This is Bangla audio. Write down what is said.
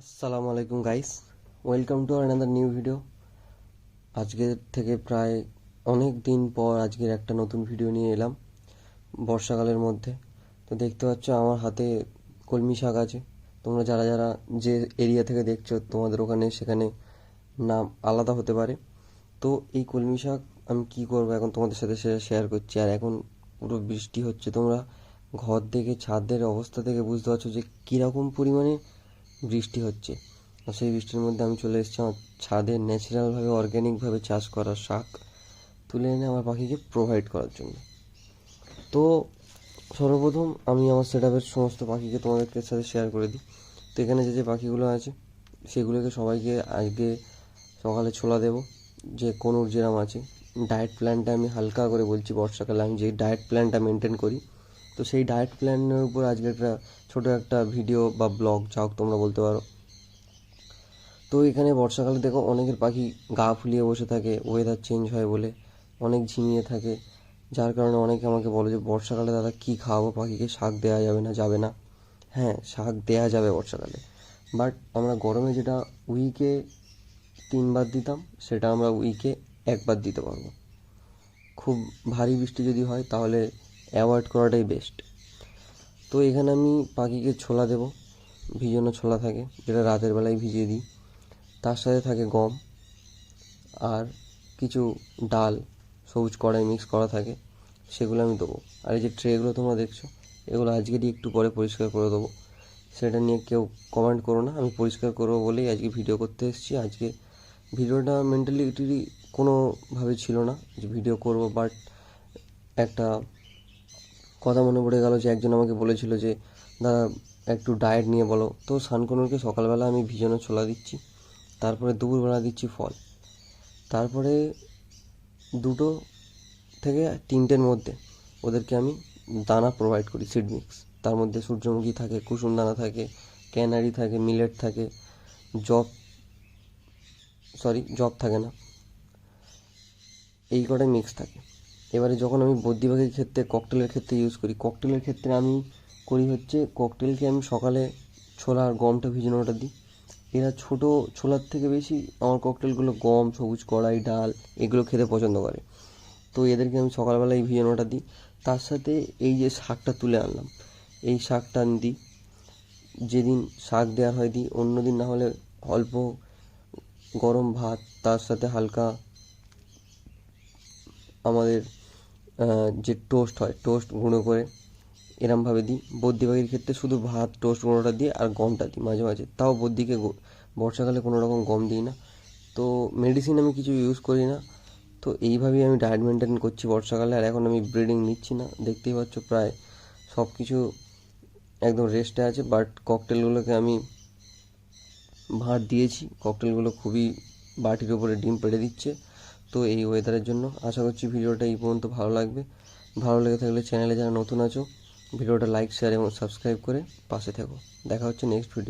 আসসালামু আলাইকুম guys welcome to another new video আজকে থেকে প্রায় অনেক দিন পর আজকের একটা নতুন ভিডিও নিয়ে এলাম বর্ষাকালের মধ্যে। তো দেখতে পাচ্ছ, আমার হাতে কলমি শাক আছে। তোমরা যারা যারা যে এরিয়া থেকে দেখছ, তোমাদের ওখানে, সেখানে নাম আলাদা হতে পারে। তো এই কলমি শাক আমি কি করব এখন তোমাদের সাথে সেটা শেয়ার করছি। আর এখন পুরো বৃষ্টি হচ্ছে, তোমরা ঘর থেকে, ছাদের অবস্থা থেকে বুঝতে পারছ যে কীরকম পরিমাণে বৃষ্টি হচ্ছে। আর সেই বৃষ্টির মধ্যে আমি চলে এসেছি আমার ছাদে ন্যাচারালভাবে অর্গ্যানিকভাবে চাষ করা শাক তুলে এনে আমার পাখিকে প্রোভাইড করার জন্য। তো সর্বপ্রথম আমি আমার সেট আপের সমস্ত পাখিকে তোমাদেরকে সাথে শেয়ার করে দিই। তো এখানে যে যে পাখিগুলো আছে, সেগুলোকে সবাইকে আজকে সকালে ছোলা দেবো। যে কোনো যেরাম আছে ডায়েট প্ল্যানটা আমি হালকা করে বলছি বর্ষাকালে। আমি যে ডায়েট প্ল্যানটা মেনটেন করি তো সেই ডায়েট প্ল্যানের উপর আজকে একটা ছোটো একটা ভিডিও বা ব্লগ যা হোক তোমরা বলতে পারো। তো এখানে বর্ষাকালে দেখো অনেকের পাখি গা ফুলিয়ে বসে থাকে ওয়েদার চেঞ্জ হয় বলে অনেক ঝিমিয়ে থাকে। যার কারণে অনেকে আমাকে বলে যে, বর্ষাকালে দাদা কী খাওয়াবো? পাখিকে শাক দেওয়া যাবে না যাবে না। হ্যাঁ শাক দেওয়া যাবে বর্ষাকালে। বাট আমরা গরমে যেটা উইকে তিনবার দিতাম, সেটা আমরা উইকে একবার দিতে পারব। খুব ভারী বৃষ্টি যদি হয়, তাহলে অ্যাভয়েড করাটাই বেস্ট তো এখানে আমি পাখিকে ছোলা দেব, ভিজানো ছোলা থাকে, যেটা রাতের বেলায় ভিজিয়ে দিই। তার সাথে থাকে গম আর কিছু ডাল, সবুজ কড়াই মিক্স করা থাকে, সেগুলো আমি দেবো। আর এই যে ট্রেগুলো তোমরা দেখছ, এগুলো আজকেরই একটু পরে পরিষ্কার করে দেবো। সেটা নিয়ে কেউ কমেন্ট করো না, আমি পরিষ্কার করব বলেই আজকে ভিডিও করতে এসেছি। আজকে ভিডিওটা মেন্টালিটি কোনোভাবে ছিল না যে ভিডিও করব বাট একটা কথা মনে পড়ে গেল যে একজন আমাকে বলেছিল যে, দাদা, একটু ডায়েট নিয়ে বলো। তো সানকনুরকে সকালবেলা আমি ভিজানো ছোলা দিচ্ছি, তারপরে দুপুরবেলা দিচ্ছি ফল। তারপরে দুটো থেকে তিনটের মধ্যে ওদেরকে আমি দানা প্রোভাইড করি সিড মিক্স তার মধ্যে সূর্যমুখী থাকে, কুসুম দানা থাকে, ক্যানারি থাকে মিলেট থাকে জব সরি জব থাকে না, এই কটাই মিক্স থাকে। এবারে যখন আমি বদ্যি ক্ষেত্রে ককটেলের ক্ষেত্রে ইউজ করি ককটেলের ক্ষেত্রে আমি করি হচ্ছে ককটেলকে আমি সকালে ছোলা আর গমটা ভিজানোটা দিই। এরা ছোট ছোলার থেকে বেশি আমার ককটেলগুলো গম, সবুজ কড়াই, ডাল এগুলো খেতে পছন্দ করে। তো এদেরকে আমি সকালবেলায় ভিজানোটা দিই। তার সাথে এই যে শাকটা তুলে আনলাম, এই শাকটা আমি দিই। যেদিন শাক দেওয়ার হয় দিই, অন্য দিন না হলে অল্প গরম ভাত, তার সাথে হালকা আমাদের যে টোস্ট হয় টোস্ট গুঁড়ো করে এরমভাবে দিই। বদ্যি পাখির ক্ষেত্রে শুধু ভাত টোস্ট গুঁড়োটা দিই আর গমটা দিই মাঝে মাঝে। তাও বদ্যিকে বর্ষাকালে কোনো রকম গম দিই না। তো মেডিসিন আমি কিছু ইউজ করি না। তো এইভাবেই আমি ডায়েট মেনটেন করছি বর্ষাকালে আর এখন আমি ব্রিডিং নিচ্ছি না। দেখতেই পাচ্ছ প্রায় সব কিছু একদম রেস্টে আছে। বাট ককটেলগুলোকে আমি ভাত দিয়েছি। ককটেলগুলো খুবই বাটির ওপরে ডিম পেড়ে দিচ্ছে। তো এই ওয়েদারের জন্য আশা করছি ভিডিওটা এই পর্যন্ত ভালো লাগবে। ভালো লেগে থাকলে চ্যানেলে যারা নতুন আছো, ভিডিওটা লাইক শেয়ার এবং সাবস্ক্রাইব করে পাশে থাকো। দেখা হচ্ছে নেক্সট ভিডিও